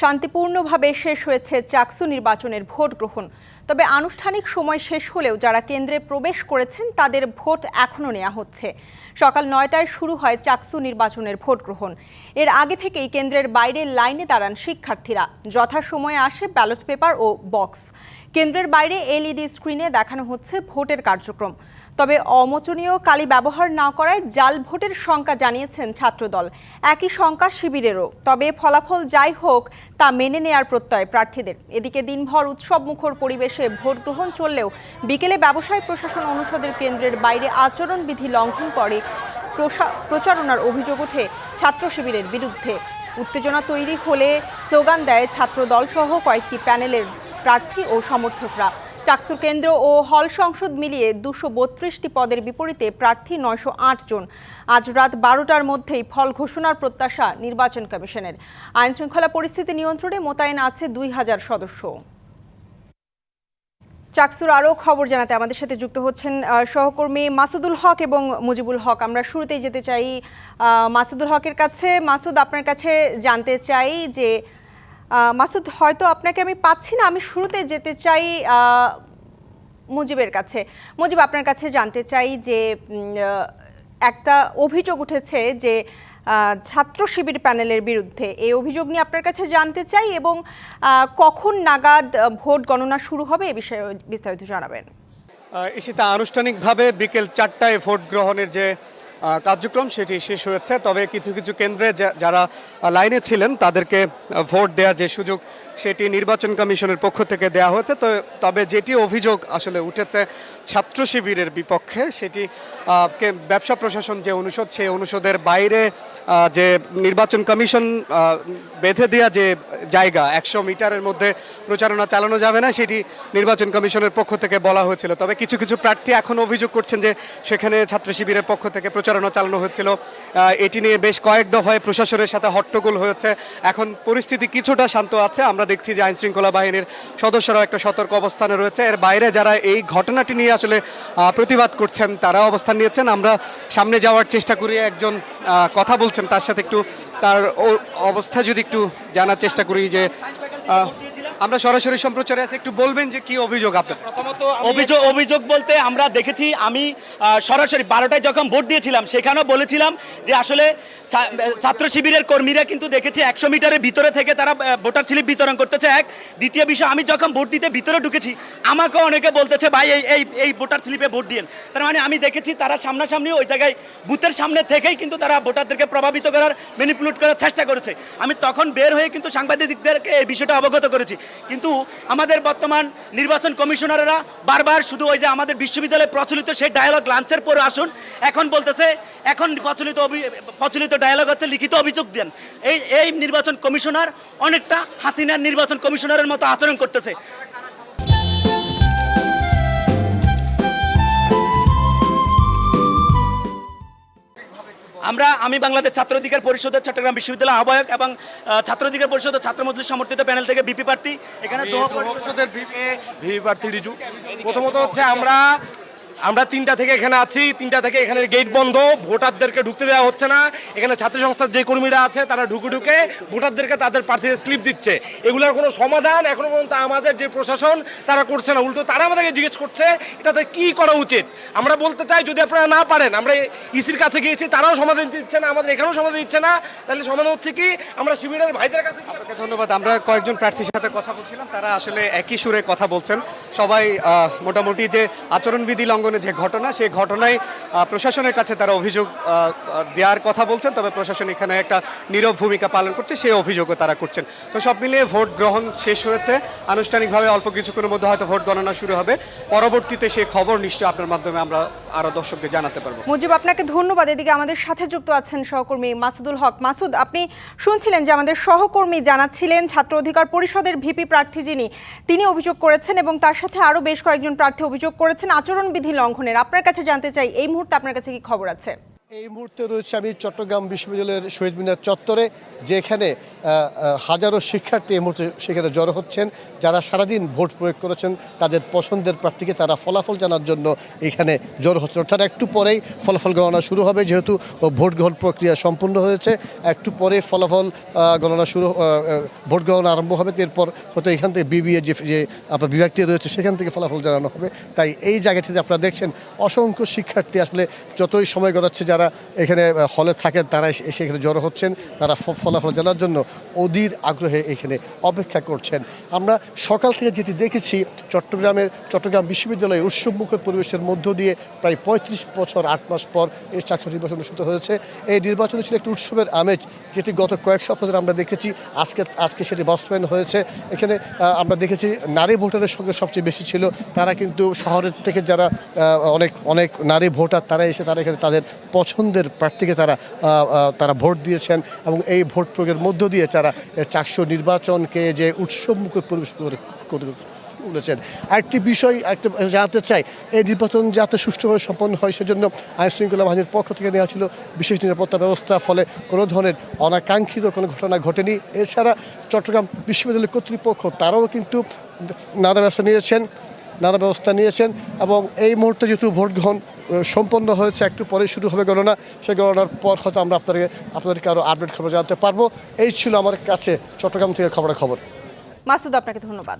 শান্তিপূর্ণভাবে শেষ হয়েছে চাকসু নির্বাচনের ভোট গ্রহণ। তবে আনুষ্ঠানিক সময় শেষ হলেও যারা কেন্দ্রে প্রবেশ করেছেন, তাদের ভোট এখনও নেওয়া হচ্ছে। সকাল নয়টায় শুরু হয় চাকসু নির্বাচনের ভোট গ্রহণ। এর আগে থেকেই কেন্দ্রের বাইরে লাইনে দাঁড়ান শিক্ষার্থীরা। যথাসময়ে আসে ব্যালট পেপার ও বক্স। কেন্দ্রের বাইরে এলইডি স্ক্রিনে দেখানো হচ্ছে ভোটের কার্যক্রম। তবে অমোচনীয় কালি ব্যবহার না করায় জাল ভোটের শঙ্কা জানিয়েছেন ছাত্রদল। একই শঙ্কা শিবিরেরও। তবে ফলাফল যাই হোক, তা মেনে নেয়ার প্রত্যয় প্রার্থীদের। এদিকে দিনভর উৎসব মুখর পরিবেশে ভোট গ্রহণ চললেও বিকেলে ব্যবসায় প্রশাসন অনুষদের কেন্দ্রের বাইরে আচরণবিধি লঙ্ঘন করে প্রচারণার অভিযোগ ওঠে ছাত্র শিবিরের বিরুদ্ধে। উত্তেজনা তৈরি হলে স্লোগান দেয় ছাত্রদল সহ কয়েকটি প্যানেলের প্রার্থী ও সমর্থকরা। চাকসুর কেন্দ্র ও হল সংসদ মিলিয়ে দুশো বত্রিশটি পদের বিপরীতে প্রার্থী নয়শো আট জন। আজ রাত বারোটার মধ্যেই ফল ঘোষণার প্রত্যাশা নির্বাচন কমিশনের। আইন শৃঙ্খলা পরিস্থিতি নিয়ন্ত্রণে মোতায়েন আছে দুই হাজার সদস্য। চাকসুর আরও খবর জানাতে আমাদের সাথে যুক্ত হচ্ছেন সহকর্মী মাসুদুল হক এবং মুজিবুল হক। আমরা শুরুতেই যেতে চাই মাসুদুল হকের কাছে। মাসুদ, আপনার কাছে জানতে চাই যে মাসুদ, হয়তো আপনাকে আমি পাচ্ছি না। আমি শুরুতে যেতে চাই মুজিবের কাছে। মুজিব, আপনার কাছে জানতে চাই যে একটা অভিযোগ উঠেছে যে ছাত্র শিবির প্যানেলের বিরুদ্ধে। এই অভিযোগ নিয়ে আপনার কাছে জানতে চাই এবং কখন নাগাদ ভোট গণনা শুরু হবে এ বিষয়ে বিস্তারিত জানাবেন। ইশিতা আনুষ্ঠানিকভাবে বিকেল চারটায় ভোট গ্রহণের যে কার্যক্রম সেটি শেষ হয়েছে। তবে কিছু কিছু কেন্দ্রে যারা লাইনে ছিলেন, তাদেরকে ভোট দেওয়ার যে সুযোগ, সেটি নির্বাচন কমিশনের পক্ষ থেকে দেওয়া হয়েছে। তো, তবে যেটি অভিযোগ আসলে উঠেছে ছাত্র শিবিরের বিপক্ষে, সেটি ব্যবসা প্রশাসন যে অনুষদ, সেই অনুষদের বাইরে যে নির্বাচন কমিশন বেঁধে দেওয়া যে জায়গা, একশো মিটারের মধ্যে প্রচারণা চালানো যাবে না, সেটি নির্বাচন কমিশনের পক্ষ থেকে বলা হয়েছিল। তবে কিছু কিছু প্রার্থী এখন অভিযোগ করছেন যে সেখানে ছাত্র শিবিরের পক্ষ থেকে প্রচারণা চালানো হয়েছিল এটি নিয়ে বেশ কয়েক দফায় প্রশাসনের সাথে হট্টগোল হয়েছে। এখন পরিস্থিতি কিছুটা শান্ত আছে। আমরা দেখছি যে আইনশৃঙ্খলা বাহিনীর সদস্যরাও একটা সতর্ক অবস্থানে রয়েছে। এর বাইরে যারা এই ঘটনাটি নিয়ে আসলে প্রতিবাদ করছেন তারাও অবস্থান নিয়েছেন। আমরা সামনে যাওয়ার চেষ্টা করি। একজন কথা বলছেন, তার সাথে একটু তার অবস্থা যদি একটু জানার চেষ্টা করি যে আমরা সরাসরি সম্প্রচারে আছে একটু বলবেন যে কি অভিযোগ আপনার? প্রথমত অভিযোগ অভিযোগ বলতে আমরা দেখেছি আমি সরাসরি বারোটায় যখন ভোট দিয়েছিলাম সেখানেও বলেছিলাম যে আসলে ছাত্র শিবিরের কর্মীরা কিন্তু দেখেছি একশো মিটারের ভিতরে থেকে তারা ভোটার স্লিপ বিতরণ করতেছে। এক দ্বিতীয় বিষয় আমি যখন ভোট দিতে ভিতরে ঢুকেছি আমাকে অনেকে বলতেছে ভাই এই এই এই ভোটার স্লিপে ভোট দিয়েন। তার মানে আমি দেখেছি তারা সামনাসামনি ওই জায়গায় বুথের সামনে থেকেই কিন্তু তারা ভোটারদেরকে প্রভাবিত করার ম্যানিপুলেট করার চেষ্টা করেছে। আমি তখন বের হয়ে কিন্তু সাংবাদিকদেরকে এই বিষয়টা অবগত করেছি। কিন্তু আমাদের বর্তমান নির্বাচন কমিশনাররা বারবার শুধু ওই যে আমাদের বিশ্ববিদ্যালয়ে প্রচলিত সেই ডায়ালগ লাঞ্চের পরে আসুন, এখন বলতেছে, এখন প্রচলিত প্রচলিত ডায়ালগ হচ্ছে লিখিত অভিযোগ দেন। এই এই নির্বাচন কমিশনার অনেকটা হাসিনার নির্বাচন কমিশনারের মতো আচরণ করতেছে। আমরা আমি বাংলাদেশ ছাত্র অধিকার পরিষদের চট্টগ্রাম বিশ্ববিদ্যালয় আহ্বায়ক এবং ছাত্র অধিকার পরিষদের ছাত্র মজলিস সমর্থিত প্যানেল থেকে বিপি প্রার্থী। এখানে পরিষদের প্রার্থী রিজু। প্রথমত হচ্ছে আমরা আমরা তিনটা থেকে এখানে আছি, তিনটা থেকে এখানে গেট বন্ধ, ভোটারদেরকে ঢুকতে দেওয়া হচ্ছে না। এখানে ছাত্র সংস্থার যে কর্মীরা আছে, তারা ঢুকে ঢুকে ভোটারদেরকে তাদের প্রার্থীদের স্লিপ দিচ্ছে। এগুলোর কোনো সমাধান এখনও পর্যন্ত আমাদের যে প্রশাসন, তারা করছে না। উল্টো তারা আমাদেরকে জিজ্ঞেস করছে, এটাতে কি করা উচিত? আমরা বলতে চাই, যদি আপনারা না পারেন, আমরা ইসির কাছে গিয়েছি, তারাও সমাধান দিচ্ছে না, আমাদের এখানেও সমাধান দিচ্ছে না। তাহলে সমাধান হচ্ছে কি? আমরা শিবিরের ভাইদের কাছে ধন্যবাদ। আমরা কয়েকজন প্রার্থীর সাথে কথা বলছিলাম, তারা আসলে একই সুরে কথা বলছেন। সবাই মোটামুটি যে আচরণবিধি লঙ্ঘনের যে ঘটনা, সেই ঘটনায় প্রশাসনের কাছে তারা অভিযোগ দেওয়ার কথা বলছেন, তবে প্রশাসন এখানে একটা নীরব ভূমিকা পালন করছে, সেই অভিযোগও তারা করছেন। তো সব মিলিয়ে ভোট গ্রহণ শেষ হয়েছে। আনুষ্ঠানিকভাবে অল্প কিছুক্ষণের মধ্যে হয়তো ভোট গণনা শুরু হবে। পরবর্তীতে সেই খবর নিশ্চয়ই আপনার মাধ্যমে আমরা আরও দর্শকদের জানাতে পারব। মুজিব, আপনাকে ধন্যবাদ। এদিকে আমাদের সাথে যুক্ত আছেন সহকর্মী মাসুদুল হক। মাসুদ, আপনি শুনছিলেন যে আমাদের সহকর্মী জানাচ্ছিলেন ছাত্র অধিকার পরিষদের ভিপি প্রার্থী যিনি, তিনি অভিযোগ করেছেন এবং তার সাথে আরও বেশ কয়েকজন প্রার্থী অভিযোগ করেছেন। আচরণবিধি লঙ্ঘনের। আপনার কাছে জানতে চাই এই মুহূর্তে আপনার কাছে কি খবর আছে? এই মুহূর্তে রয়েছে আমি চট্টগ্রাম বিশ্ববিদ্যালয়ের শহীদ মিনার চত্বরে, যেখানে হাজারো শিক্ষার্থী এই মুহূর্তে সেখানে জড়ো হচ্ছেন, যারা সারাদিন ভোট প্রয়োগ করেছেন, তাদের পছন্দের প্রার্থীকে তারা ফলাফল জানার জন্য এখানে জড়ো হচ্ছেন। অর্থাৎ একটু পরেই ফলাফল গণনা শুরু হবে, যেহেতু ভোট গ্রহণ প্রক্রিয়া সম্পূর্ণ হয়েছে। একটু পরে ফলাফল গণনা শুরু ভোট গ্রহণ আরম্ভ হবে। এরপর হয়তো এখান থেকে বিবিএ যে যে আপনার বিভাগটি রয়েছে, সেখান থেকে ফলাফল জানানো হবে। তাই এই জায়গাটিতে আপনারা দেখছেন, অসংখ্য শিক্ষার্থী আসলে যতই সময় গড়াচ্ছে, যারা এখানে হলে থাকেন, তারা এসে এখানে জড়ো হচ্ছেন। তারা ফলাফল জানার জন্য অধীর আগ্রহে এখানে অপেক্ষা করছেন। আমরা সকাল থেকে যেটি দেখেছি, চট্টগ্রামের, চট্টগ্রাম বিশ্ববিদ্যালয়ে উৎসবমুখর পরিবেশের মধ্য দিয়ে প্রায় পঁয়ত্রিশ বছর, আট মাস পর এই চাকরি নির্বাচন অনুষ্ঠিত হয়েছে। এই নির্বাচনে ছিল একটি উৎসবের আমেজ, যেটি গত কয়েক সপ্তাহ ধরে আমরা দেখেছি। আজকে আজকে সেটি বাস্তবায়ন হয়েছে। এখানে আমরা দেখেছি নারী ভোটারের সঙ্গে সবচেয়ে বেশি ছিল। তারা কিন্তু শহরের থেকে যারা অনেক অনেক নারী ভোটার, তারা এসে তারা এখানে তাদের পছন্দের প্রার্থীকে তারা তারা ভোট দিয়েছেন এবং এই ভোট প্রয়োগের মধ্য দিয়ে তারা চারশো নির্বাচনকে যে উৎসবমুখর পরিবেশ করে- বলেছেন আরেকটি বিষয় একটা জানতে চাই, এই নির্বাচন যাতে সুষ্ঠুভাবে সম্পন্ন হয় সেজন্য আইন শৃঙ্খলা বাহিনীর পক্ষ থেকে নেওয়া ছিল বিশেষ নিরাপত্তা ব্যবস্থা, ফলে কোনো ধরনের অনাকাঙ্ক্ষিত কোনো ঘটনা ঘটেনি। এছাড়া চট্টগ্রাম বিশ্ববিদ্যালয় কর্তৃপক্ষ তারাও কিন্তু নানা ব্যবস্থা নিয়েছেন। নানা ব্যবস্থা নিয়েছেন এবং এই মুহূর্তে যেহেতু ভোট গ্রহণ সম্পন্ন হয়েছে, একটু পরে শুরু হবে গণনা, সেই গণনার পর হয়তো আমরা আপনাদেরকে আপনাদেরকে আরও আপডেট খবর জানাতে পারব। এই ছিল আমার কাছে চট্টগ্রাম থেকে খবরের খবর মাসুদ, আপনাকে ধন্যবাদ।